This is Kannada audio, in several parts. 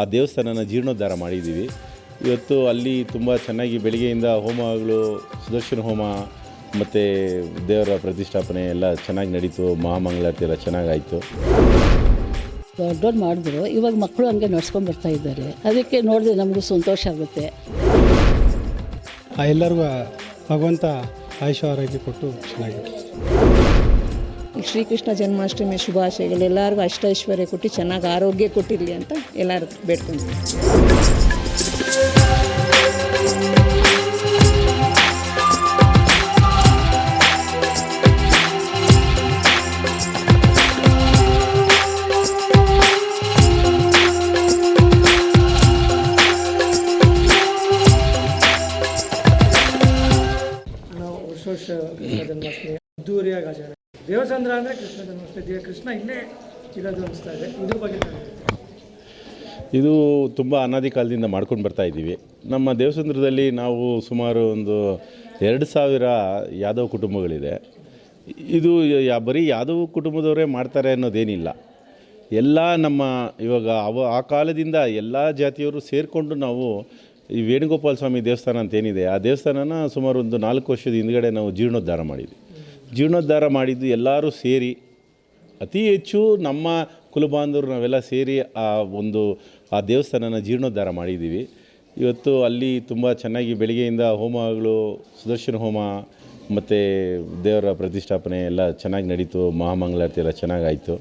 ಆ ದೇವಸ್ಥಾನನ ಜೀರ್ಣೋದ್ಧಾರ ಮಾಡಿದ್ದೀವಿ. ಇವತ್ತು ಅಲ್ಲಿ ತುಂಬ ಚೆನ್ನಾಗಿ ಬೆಳಿಗ್ಗೆಯಿಂದ ಹೋಮಗಳು ಸುದರ್ಶನ ಹೋಮ ಮತ್ತು ದೇವರ ಪ್ರತಿಷ್ಠಾಪನೆ ಎಲ್ಲ ಚೆನ್ನಾಗಿ ನಡೀತು ಮಹಾಮಂಗಳಾರತಿ ಎಲ್ಲ ಚೆನ್ನಾಗಾಯಿತು. ದೊಡ್ಡವ್ರು ಮಾಡಿದ್ರು ಇವಾಗ ಮಕ್ಕಳು ಹಂಗೆ ನಡ್ಸ್ಕೊಂಡು ಬರ್ತಾ ಇದ್ದಾರೆ. ಅದಕ್ಕೆ ನೋಡಿದ್ರೆ ನಮಗೂ ಸಂತೋಷ ಆಗುತ್ತೆ. ಆ ಎಲ್ಲರಿಗೂ ಭಗವಂತ ಆಯುಷ ಆರೋಗ್ಯ ಕೊಟ್ಟು ಚೆನ್ನಾಗಿದೆ ಶ್ರೀಕೃಷ್ಣ ಜನ್ಮಾಷ್ಟಮಿ ಶುಭಾಶಯಗಳು. ಎಲ್ಲರಿಗೂ ಅಷ್ಟೈಶ್ವರ್ಯ ಕೊಟ್ಟು ಚೆನ್ನಾಗಿ ಆರೋಗ್ಯ ಕೊಟ್ಟಿರಲಿ ಅಂತ ಎಲ್ಲರೂ ಜನ್ಮಾಷ್ಟಮಿ. ಅದ್ದೂರಿಯಾಗಿ ಆಚರಣೆ ದೇವಚಂದ್ರ ಅಂದರೆ ಕೃಷ್ಣ ದೇವ ಕೃಷ್ಣ ಇಲ್ಲೇ ಇರೋದು ಅನಿಸ್ತಾ ಇದೆ. ಇದ್ರ ಬಗ್ಗೆ ಇದು ತುಂಬ ಅನಾದಿ ಕಾಲದಿಂದ ಮಾಡ್ಕೊಂಡು ಬರ್ತಾ ಇದ್ದೀವಿ. ನಮ್ಮ ದೇವಸಂದ್ರದಲ್ಲಿ ನಾವು ಸುಮಾರು ಒಂದು ಎರಡು ಸಾವಿರ ಯಾದವ್ ಕುಟುಂಬಗಳಿದೆ. ಇದು ಯಾ, ಬರೀ ಯಾದವ್ ಕುಟುಂಬದವರೇ ಮಾಡ್ತಾರೆ ಅನ್ನೋದೇನಿಲ್ಲ. ಎಲ್ಲ ನಮ್ಮ ಇವಾಗ ಅವ, ಆ ಕಾಲದಿಂದ ಎಲ್ಲ ಜಾತಿಯವರು ಸೇರಿಕೊಂಡು ನಾವು ಈ ವೇಣುಗೋಪಾಲ ಸ್ವಾಮಿ ದೇವಸ್ಥಾನ ಅಂತ ಏನಿದೆ ಆ ದೇವಸ್ಥಾನನ ಸುಮಾರು ಒಂದು ನಾಲ್ಕು ವರ್ಷದ ಹಿಂದ್ಗಡೆ ನಾವು ಜೀರ್ಣೋದ್ಧಾರ ಮಾಡಿದ್ವಿ. ಜೀರ್ಣೋದ್ಧಾರ ಮಾಡಿದ್ದು ಎಲ್ಲರೂ ಸೇರಿ, ಅತಿ ಹೆಚ್ಚು ನಮ್ಮ ಕುಲಬಾಂಧವರು ನಾವೆಲ್ಲ ಸೇರಿ ಆ ಒಂದು, ಆ ದೇವಸ್ಥಾನನ ಜೀರ್ಣೋದ್ಧಾರ ಮಾಡಿದ್ದೀವಿ. ಇವತ್ತು ಅಲ್ಲಿ ತುಂಬ ಚೆನ್ನಾಗಿ ಬೆಳಗ್ಗೆಯಿಂದ ಹೋಮಗಳು, ಸುದರ್ಶನ ಹೋಮ, ಮತ್ತು ದೇವರ ಪ್ರತಿಷ್ಠಾಪನೆ ಎಲ್ಲ ಚೆನ್ನಾಗಿ ನಡೀತು, ಮಹಾಮಂಗಳಾರತಿ ಎಲ್ಲ ಚೆನ್ನಾಗಾಯಿತು.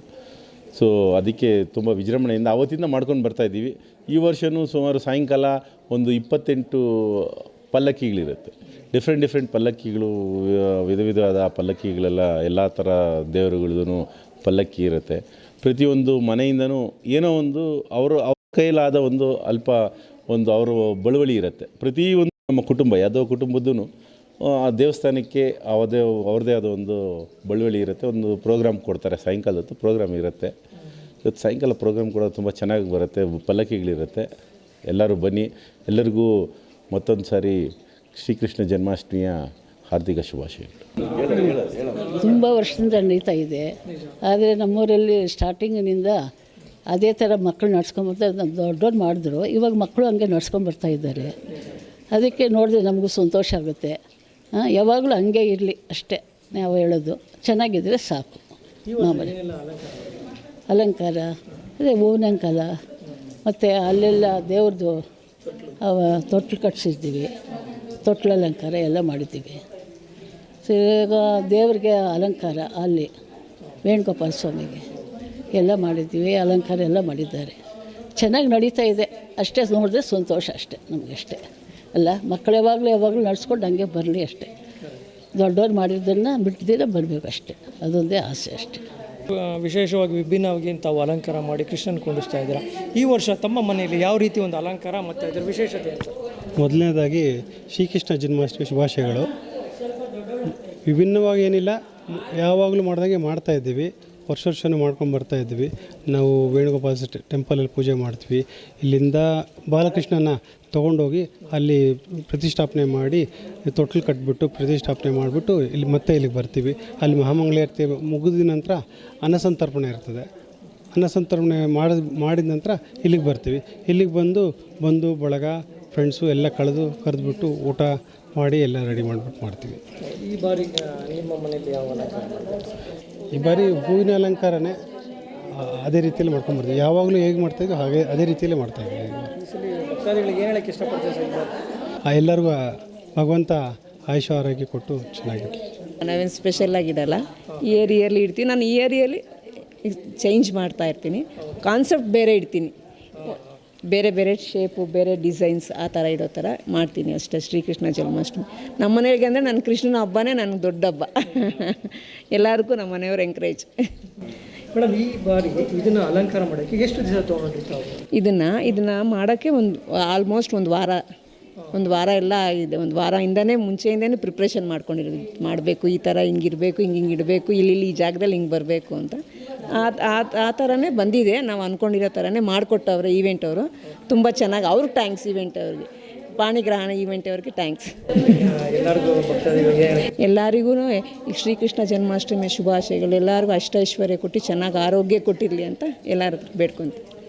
ಸೊ ಅದಕ್ಕೆ ತುಂಬ ವಿಜೃಂಭಣೆಯಿಂದ ಆವತ್ತಿಂದ ಮಾಡ್ಕೊಂಡು ಬರ್ತಾ ಇದ್ದೀವಿ. ಈ ವರ್ಷವೂ ಸುಮಾರು ಸಾಯಂಕಾಲ ಒಂದು ಇಪ್ಪತ್ತೆಂಟು ಪಲ್ಲಕ್ಕಿಗಳಿರುತ್ತೆ. ಡಿಫ್ರೆಂಟ್ ಡಿಫ್ರೆಂಟ್ ಪಲ್ಲಕ್ಕಿಗಳು ವಿಧ ವಿಧವಾದ ಪಲ್ಲಕ್ಕಿಗಳೆಲ್ಲ ಎಲ್ಲ ಥರ ದೇವರುಗಳದ್ದು ಪಲ್ಲಕ್ಕಿ ಇರುತ್ತೆ. ಪ್ರತಿಯೊಂದು ಮನೆಯಿಂದನೂ ಏನೋ ಒಂದು ಅವರು, ಅವ್ರ ಕೈಲಾದ ಒಂದು ಅಲ್ಪ ಒಂದು ಅವರ ಬಳುವಳಿ ಇರುತ್ತೆ. ಪ್ರತಿಯೊಂದು ನಮ್ಮ ಕುಟುಂಬ, ಯಾವುದೋ ಕುಟುಂಬದ್ದು ಆ ದೇವಸ್ಥಾನಕ್ಕೆ ಅವದೇ ಅವ್ರದ್ದೇ ಆದ ಒಂದು ಬಳುವಳಿ ಇರುತ್ತೆ. ಒಂದು ಪ್ರೋಗ್ರಾಮ್ ಕೊಡ್ತಾರೆ. ಸಾಯಂಕಾಲ ಹೊತ್ತು ಪ್ರೋಗ್ರಾಮ್ ಇರುತ್ತೆ. ಇವತ್ತು ಸಾಯಂಕಾಲ ಪ್ರೋಗ್ರಾಮ್ ಕೂಡ ತುಂಬ ಚೆನ್ನಾಗಿ ಬರುತ್ತೆ. ಪಲ್ಲಕ್ಕಿಗಳಿರುತ್ತೆ. ಎಲ್ಲರೂ ಬನ್ನಿ. ಎಲ್ಲರಿಗೂ ಮತ್ತೊಂದು ಸಾರಿ ಶ್ರೀಕೃಷ್ಣ ಜನ್ಮಾಷ್ಟಮಿಯ ಹಾರ್ದಿಕ ಶುಭಾಶಯಗಳು ತುಂಬ ವರ್ಷದಿಂದ ನಡೀತಾ ಇದೆ. ಆದರೆ ನಮ್ಮೂರಲ್ಲಿ ಸ್ಟಾರ್ಟಿಂಗಿನಿಂದ ಅದೇ ಥರ ಮಕ್ಕಳು ನಡ್ಸ್ಕೊಂಬರ್ತಾ ದೊಡ್ಡವ್ರು ಮಾಡಿದ್ರು. ಇವಾಗ ಮಕ್ಕಳು ಹಂಗೆ ನಡ್ಸ್ಕೊಂಬರ್ತಾ ಇದ್ದಾರೆ. ಅದಕ್ಕೆ ನೋಡಿದ್ರೆ ನಮಗೂ ಸಂತೋಷ ಆಗುತ್ತೆ. ಯಾವಾಗಲೂ ಹಂಗೆ ಇರಲಿ ಅಷ್ಟೇ ನಾವು ಹೇಳೋದು. ಚೆನ್ನಾಗಿದ್ದರೆ ಸಾಕು. ಮಾಮೂಲಿ ಅಲಂಕಾರ? ಅದೇ ಹೂವಿನಂಕಾಲ ಮತ್ತು ಅಲ್ಲೆಲ್ಲ ದೇವ್ರದ್ದು ಅವ ತೊಟ್ಲು ಕಟ್ಸಿದ್ದೀವಿ ತೊಟ್ಲು ಅಲಂಕಾರ ಎಲ್ಲ ಮಾಡಿದ್ದೀವಿ ಈಗ ದೇವ್ರಿಗೆ ಅಲಂಕಾರ ಅಲ್ಲಿ, ವೇಣುಗೋಪಾಲ ಸ್ವಾಮಿಗೆ ಎಲ್ಲ ಮಾಡಿದ್ದೀವಿ ಅಲಂಕಾರ ಎಲ್ಲ ಮಾಡಿದ್ದಾರೆ. ಚೆನ್ನಾಗಿ ನಡೀತಾ ಇದೆ. ಅಷ್ಟೇ ನೋಡಿದ್ರೆ ಸಂತೋಷ ಅಷ್ಟೇ ನಮಗಷ್ಟೇ ಅಲ್ಲ, ಮಕ್ಕಳು ಯಾವಾಗಲೂ ಯಾವಾಗಲೂ ನಡೆಸ್ಕೊಂಡು ಹಂಗೆ ಬರಲಿ ಅಷ್ಟೇ. ದೊಡ್ಡವ್ರು ಮಾಡಿದ್ದನ್ನು ಬಿಟ್ಟಿದ್ದೀರ, ಬರಬೇಕು ಅಷ್ಟೇ. ಅದೊಂದೇ ಆಸೆ ಅಷ್ಟೇ. ವಿಶೇಷವಾಗಿ ವಿಭಿನ್ನವಾಗಿ ತಾವು ಅಲಂಕಾರ ಮಾಡಿ ಕೃಷ್ಣನ್ ಕೊಂಡಿಸ್ತಾ ಇದ್ದೀರಾ. ಈ ವರ್ಷ ತಮ್ಮ ಮನೆಯಲ್ಲಿ ಯಾವ ರೀತಿ ಒಂದು ಅಲಂಕಾರ ಮತ್ತು ಅದರ ವಿಶೇಷತೆ ಮೊದಲನೇದಾಗಿ ಶ್ರೀಕೃಷ್ಣ ಜನ್ಮಾಷ್ಟಮಿ ಶುಭಾಶಯಗಳು. ವಿಭಿನ್ನವಾಗಿ ಏನಿಲ್ಲ, ಯಾವಾಗಲೂ ಮಾಡಿದಾಗೆ ಮಾಡ್ತಾ ಇದ್ದೀವಿ. ವರ್ಷ ವರ್ಷನೂ ಮಾಡ್ಕೊಂಡು ಬರ್ತಾ ಇದ್ವಿ. ನಾವು ವೇಣುಗೋಪಾಲ ಟೆಂಪಲಲ್ಲಿ ಪೂಜೆ ಮಾಡ್ತೀವಿ. ಇಲ್ಲಿಂದ ಬಾಲಕೃಷ್ಣನ ತೊಗೊಂಡೋಗಿ ಅಲ್ಲಿ ಪ್ರತಿಷ್ಠಾಪನೆ ಮಾಡಿ ತೊಟ್ಲು ಕಟ್ಬಿಟ್ಟು ಪ್ರತಿಷ್ಠಾಪನೆ ಮಾಡಿಬಿಟ್ಟು ಇಲ್ಲಿ ಮತ್ತೆ ಇಲ್ಲಿಗೆ ಬರ್ತೀವಿ. ಅಲ್ಲಿ ಮಹಾಮಂಗಳಾರತಿ ಮುಗಿದ ನಂತರ ಅನ್ನಸಂತರ್ಪಣೆ ಇರ್ತದೆ. ಅನ್ನಸಂತರ್ಪಣೆ ಮಾಡಿದ ಮಾಡಿದ ನಂತರ ಇಲ್ಲಿಗೆ ಬರ್ತೀವಿ. ಇಲ್ಲಿಗೆ ಬಂದು ಬಂದು ಬಳಗ ಫ್ರೆಂಡ್ಸು ಎಲ್ಲ ಕಳೆದು ಕರೆದ್ಬಿಟ್ಟು ಊಟ ಮಾಡಿ ಎಲ್ಲ ರೆಡಿ ಮಾಡಿಬಿಟ್ಟು ಮಾಡ್ತೀವಿ. ಈ ಬಾರಿ ನಿಮ್ಮ ಮನೆಯಲ್ಲಿ ಯಾವ ಅಲಂಕಾರ ಈ ಬಾರಿ ಹೂವಿನ ಅಲಂಕಾರನೇ ಅದೇ ರೀತಿಯಲ್ಲಿ ಮಾಡ್ಕೊಂಬರ್ತೀವಿ ಯಾವಾಗಲೂ ಹೇಗೆ ಮಾಡ್ತಾಯಿದ್ವಿ ಹಾಗೆ ಅದೇ ರೀತಿಯಲ್ಲಿ ಮಾಡ್ತಾ ಇದ್ದೀವಿ. ಭಕ್ತಾದಿಗಳಿಗೆ ಏನು ಹೇಳಕ್ಕೆ ಇಷ್ಟಪಡ್ತೀವಿ ಸರ್ ಆ ಎಲ್ಲರಿಗೂ ಭಗವಂತ ಆಯುಷ ಆರೋಗ್ಯ ಕೊಟ್ಟು ಚೆನ್ನಾಗಿರಲಿ ನಾವೇನು ಸ್ಪೆಷಲ್ ಆಗಿದಲ್ಲ ಇಯರ್ ಇಯರ್ಲಿ ಇಡ್ತೀನಿ ನಾನು ಇಯರ್ ಇಯರ್ಲಿ ಚೇಂಜ್ ಮಾಡ್ತಾ ಇರ್ತೀನಿ. ಕಾನ್ಸೆಪ್ಟ್ ಬೇರೆ ಇಡ್ತೀನಿ. ಬೇರೆ ಬೇರೆ ಶೇಪು ಬೇರೆ ಡಿಸೈನ್ಸ್ ಆ ಥರ ಇರೋ ಥರ ಮಾಡ್ತೀನಿ ಅಷ್ಟೇ ಶ್ರೀಕೃಷ್ಣ ಜನ್ಮಾಷ್ಟಮಿ. ನಮ್ಮ ಮನೆಗೆ ಅಂದರೆ ನನ್ನ ಕೃಷ್ಣನ ಹಬ್ಬನೇ ನನಗೆ ದೊಡ್ಡ ಹಬ್ಬ. ಎಲ್ಲರಿಗೂ ನಮ್ಮ ಮನೆಯವ್ರು ಎಂಕರೇಜ್ ಮೇಡಮ್ ಈ ಬಾರಿ ಇದನ್ನು ಅಲಂಕಾರ ಮಾಡೋಕ್ಕೆ ಎಷ್ಟು ದಿವಸ ತೊಗೊಂಡ್ರಿ ಇದನ್ನು ಇದನ್ನು ಮಾಡೋಕ್ಕೆ ಒಂದು ಆಲ್ಮೋಸ್ಟ್ ಒಂದು ವಾರ ಒಂದು ವಾರ ಎಲ್ಲ ಇದೆ ಒಂದು ವಾರದಿಂದನೇ ಮುಂಚೆಯಿಂದನೇ ಪ್ರಿಪ್ರೇಷನ್ ಮಾಡ್ಕೊಂಡಿರೋದು. ಮಾಡಬೇಕು ಈ ಥರ ಹಿಂಗಿರಬೇಕು ಹಿಂಗೆ ಹಿಂಗೆ ಇಡಬೇಕು ಇಲ್ಲಿ ಇಲ್ಲಿ ಈ ಜಾಗದಲ್ಲಿ ಹಿಂಗೆ ಬರಬೇಕು ಅಂತ. ಆ, ಆ- ಥರನೇ ಬಂದಿದೆ. ನಾವು ಅಂದ್ಕೊಂಡಿರೋ ಥರನೇ ಮಾಡಿಕೊಟ್ಟವ್ರೆ ಈವೆಂಟ್ ಅವರು. ತುಂಬ ಚೆನ್ನಾಗಿ ಅವ್ರಿಗೆ ಟ್ಯಾಂಕ್ಸ್ ಈವೆಂಟ್ ಅವ್ರಿಗೆ. ಪಾಣಿಗ್ರಹಣ ಈವೆಂಟ್ ಅವ್ರಿಗೆ ಟ್ಯಾಂಕ್ಸ್ ಎಲ್ಲರಿಗೂ ಶ್ರೀಕೃಷ್ಣ ಜನ್ಮಾಷ್ಟಮಿ ಶುಭಾಶಯಗಳು. ಎಲ್ಲರಿಗೂ ಅಷ್ಟೈಶ್ವರ್ಯ ಕೊಟ್ಟು ಚೆನ್ನಾಗಿ ಆರೋಗ್ಯ ಕೊಟ್ಟಿರಲಿ ಅಂತ ಎಲ್ಲರೂ ಬೇಡ್ಕೊತೀವಿ.